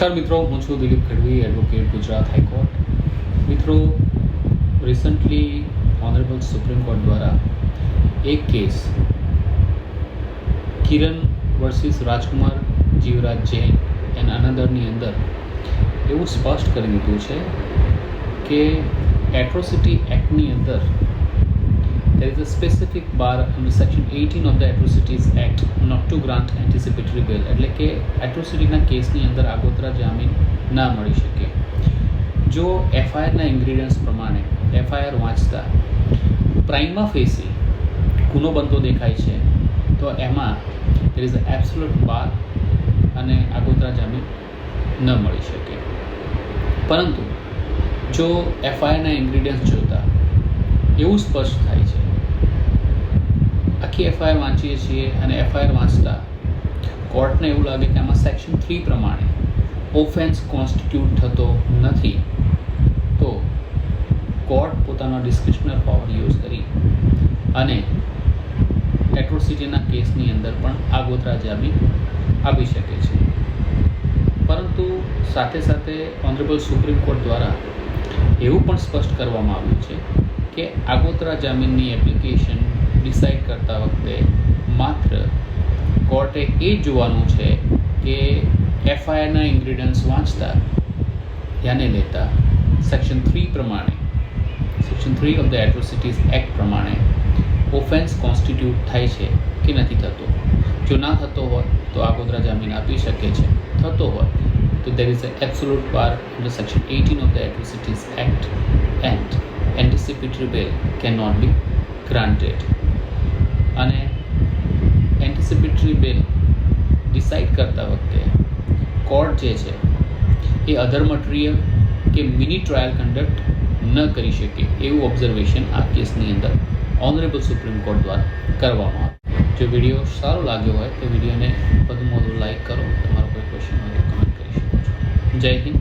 નમસ્કાર મિત્રો, હું છું Dilip Gadhvi advocate Gujarat high court મિત્રો રિસન્ટલી ઓનરેબલ સુપ્રીમ કોર્ટ દ્વારા એક case Kiran versus Rajkumar Jivraj Jain and અનદરની અંદર એવું સ્પષ્ટ કરી દીધું છે કે એટ્રોસિટી એક્ટની અંદર, there is a specific bar under section 18 of the atrocities act not grant anticipatory bail એટલે કે એટ્રોસિટીના કેસની અંદર આગોતરા જામીન ના મળી શકે. જો એફઆઈઆરના ઇન્ગ્રીડિયન્ટ્સ પ્રમાણે એફઆઈઆર વાંચતા પ્રાઇમા ફેસી ગુનો બનતો દેખાય છે, તો એમાં દેર ઇઝ એબ્સોલ્યુટ બાર અને આગોતરા જામીન ન મળી શકે. પરંતુ જો એફઆઈઆરના ઇન્ગ્રીડિયન્ટ્સ જોતા, એવું સ્પષ્ટ થાય છે આખી એફઆઈઆર વાંચીએ છીએ અને એફઆઈઆર વાંચતા કોર્ટને એવું લાગે કે આમાં સેક્શન થ્રી પ્રમાણે ઓફેન્સ કોન્સ્ટિટ્યુટ થતો નથી. તો કોર્ટ પોતાનો ડિસ્ક્રિપ્શનલ પાવર યુઝ કરી અને એટ્રોસિટીના કેસની અંદર પણ આગોતરા જામીન આપી શકે છે. પરંતુ સાથે સાથે ઓનરેબલ સુપ્રીમ કોર્ટ દ્વારા એવું પણ સ્પષ્ટ કરવામાં આવ્યું છે કે આગોતરા જામીનની એપ્લિકેશન ડિસાઇડ કરતા વખતે માત્ર કોર્ટે એ જોવાનું છે કે એફઆઈઆરના ઇન્ગ્રીડિયન્ટ્સ વાંચતા ધ્યાને લેતા સેક્શન થ્રી પ્રમાણે section three of the atrocities act પ્રમાણે ઓફેન્સ કોન્સ્ટિટ્યુટ થાય છે કે નથી થતો. જો ના થતો હોય તો આગોતરા જામીન આપી શકે છે. થતો હોય તો there is a absolute bar under section section 18 of the atrocities act and anticipatory bail cannot be granted. અને એન્ટિસિપેટરી બેલ ડિસાઇડ કરતા વખતે કોર્ટ જે છે, એ અધર મટીરિયલ કે મિની ટ્રાયલ કન્ડક્ટ ન કરી શકે એવું ઓબ્ઝર્વેશન આ કેસની અંદર ઓનરેબલ સુપ્રીમ કોર્ટ દ્વારા કરવામાં આવ્યું જો વીડિયો સારો લાગ્યો હોય તો વિડીયોને વધુમાં વધુ લાઇક કરો. તમારો કોઈ ક્વેશ્ચન હોય તો કમેન્ટ કરી શકો છો. જય હિન્દ.